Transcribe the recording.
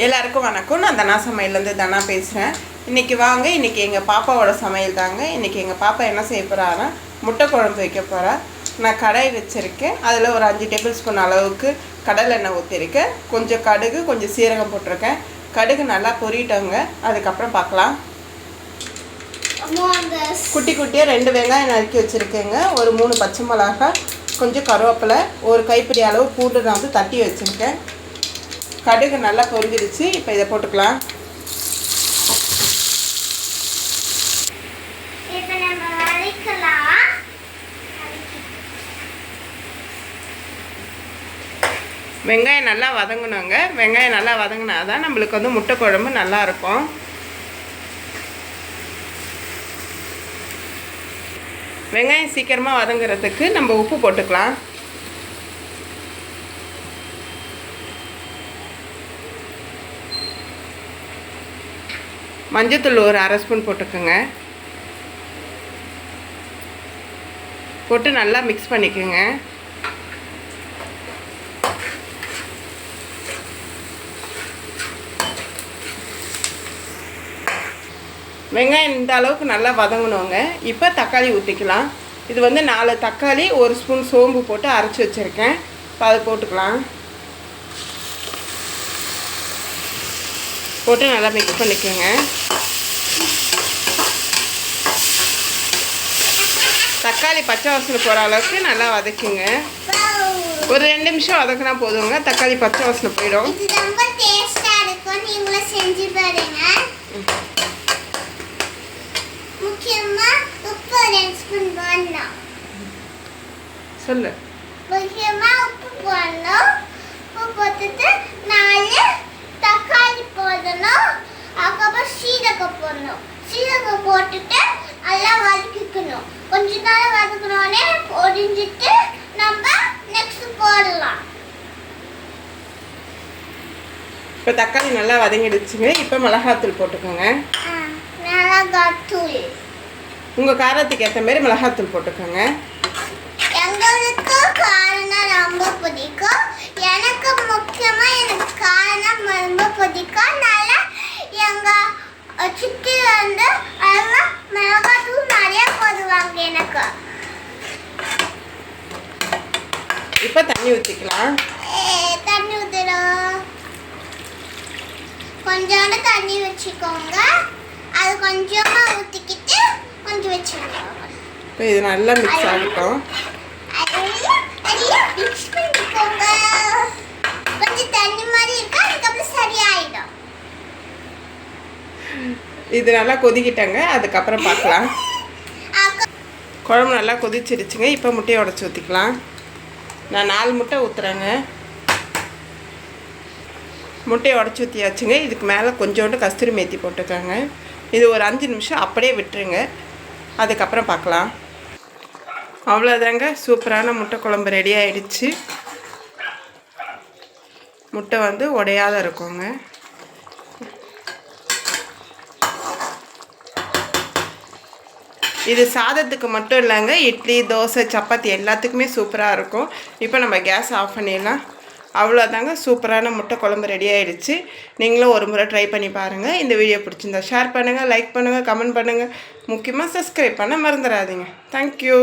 எல்லாருக்கும் வணக்கம். நான் தனா சமையல்லேருந்து தனா பேசுகிறேன். இன்றைக்கி வாங்க இன்றைக்கி எங்கள் பாப்பாவோட சமையல் தாங்க. இன்றைக்கி எங்கள் பாப்பா என்ன செய்ய போகிறான்னா முட்டை குழம்பு வைக்க போகிறா நான் கடாய் வச்சுருக்கேன். அதில் ஒரு அஞ்சு டேபிள் ஸ்பூன் அளவுக்கு கடலை எண்ணெய் ஊற்றிருக்கேன் கொஞ்சம் கடுகு கொஞ்சம் சீரகம் போட்டிருக்கேன். கடுகு நல்லா பொரிட்டோங்க. அதுக்கப்புறம் பார்க்கலாம். குட்டி குட்டியாக ரெண்டு வெங்காயம் நறுக்கி வச்சுருக்கேங்க. ஒரு மூணு பச்சை மிளகாய் கொஞ்சம் கருவேப்பிலை ஒரு கைப்பிடி அளவு பூண்டு நான் வந்து தட்டி வச்சுருக்கேன். கடுகு நல்லா பொரிஞ்சிடுச்சு. இப்போ இதை போட்டுக்கலாம். வெங்காயம் நல்லா வதங்கணுங்க. வெங்காயம் நல்லா வதங்கினா தான் நம்மளுக்கு வந்து முட்டை குழம்பு நல்லா இருக்கும். வெங்காயம் சீக்கிரமாக வதங்குறதுக்கு நம்ம உப்பு போட்டுக்கலாம். மஞ்சத்தூள் ஒரு அரை ஸ்பூன் போட்டுக்கோங்க. போட்டு நல்லா மிக்ஸ் பண்ணிக்கோங்க. வெங்காயம் இந்த அளவுக்கு நல்லா வதங்கணுங்க. இப்போ தக்காளி ஊற்றிக்கலாம் இது வந்து நாலு தக்காளி ஒரு ஸ்பூன் சோம்பு போட்டு அரைச்சி வச்சுருக்கேன். இப்போ அதை போட்டுக்கலாம். போட்டு நல்லா மிக்ஸ் பண்ணிக்கோங்க. தக்காளி பச்சை வாசனை போகிற அளவுக்கு நல்லா வதக்குங்க. ஒரு ரெண்டு நிமிஷம் வதக்குனா போதுங்க. தக்காளி பச்சை வாசனை போயிடும். சொல்லு. முக்கியமா உப்பு போடணும். உப்பு போட்டுட்டு நாலு தக்காளி போடணும் அதுக்கப்புறம் சீரகம் போடணும் சீரகம் போட்டுட்டு நல்லா வதக்கிக்கணும் கொஞ்ச நேரம் வதக்கினோடனே பொரிஞ்சிட்டு நம்ம நெக்ஸ்ட் போடலாம். இப்போ தக்காளி நல்லா வதங்கிடுச்சுங்க. இப்போ மிளகாத்தூள் போட்டுக்கோங்க. மிளகாத்தூள். உங்கள் காரத்துக்கு ஏற்ற மாதிரி மிளகாத்தூள் போட்டுக்கோங்க. எங்களுக்கு காரணம் ரொம்ப பிடிக்கும். எனக்கு முக்கியமா எனக்கு காரணம் ரொம்ப பிடிக்கும். அதனால எங்க சித்தி வந்து போடுவாங்க எனக்கு இப்போ தண்ணி ஊற்றிக்கலாம் தண்ணி ஊத்துறோம் கொஞ்சோண்டு தண்ணி வச்சுக்கோங்க. அது கொஞ்சமா ஊற்றிக்கிட்டு கொஞ்சம் வச்சுக்கோங்க. இப்போ இது நல்லா மிக்ஸ் ஆகட்டும். பண்ணிக்கோங்க. கொஞ்சம் தண்ணி மாதிரி இருக்கு அதுக்கப்புறம் சரியாயிடும். இது நல்லா கொதிக்கிட்டாங்க அதுக்கப்புறம் பார்க்கலாம் குழம்பு நல்லா கொதிச்சிருச்சுங்க. இப்போ முட்டையை உடச்சி ஊற்றிக்கலாம் நான் நாலு முட்டை ஊற்றுறேங்க முட்டையை உடச்சி ஊற்றியாச்சுங்க இதுக்கு மேலே கொஞ்சோண்டு கஸ்தூரி மேத்தி போட்டுக்கோங்க. இது ஒரு அஞ்சு நிமிஷம் அப்படியே விட்டுருங்க. அதுக்கப்புறம் பார்க்கலாம். அவ்வளோதாங்க சூப்பரான முட்டை குழம்பு ரெடி ஆயிடுச்சு. முட்டை வந்து உடையாத இருக்குங்க. இது சாதத்துக்கு மட்டும் இல்லைங்க இட்லி தோசை சப்பாத்தி எல்லாத்துக்குமே சூப்பராக இருக்கும். இப்போ நம்ம கேஸ் ஆஃப் பண்ணிடலாம். அவ்வளோதாங்க சூப்பரான முட்டை குழம்பு ரெடி ஆயிடுச்சு. நீங்களும் ஒரு முறை ட்ரை பண்ணி பாருங்கள் இந்த வீடியோ பிடிச்சிருந்தா ஷேர் பண்ணுங்கள் லைக் பண்ணுங்கள் கமெண்ட் பண்ணுங்கள் முக்கியமாக சப்ஸ்கிரைப் பண்ண மறந்துடாதீங்க. தேங்க்யூ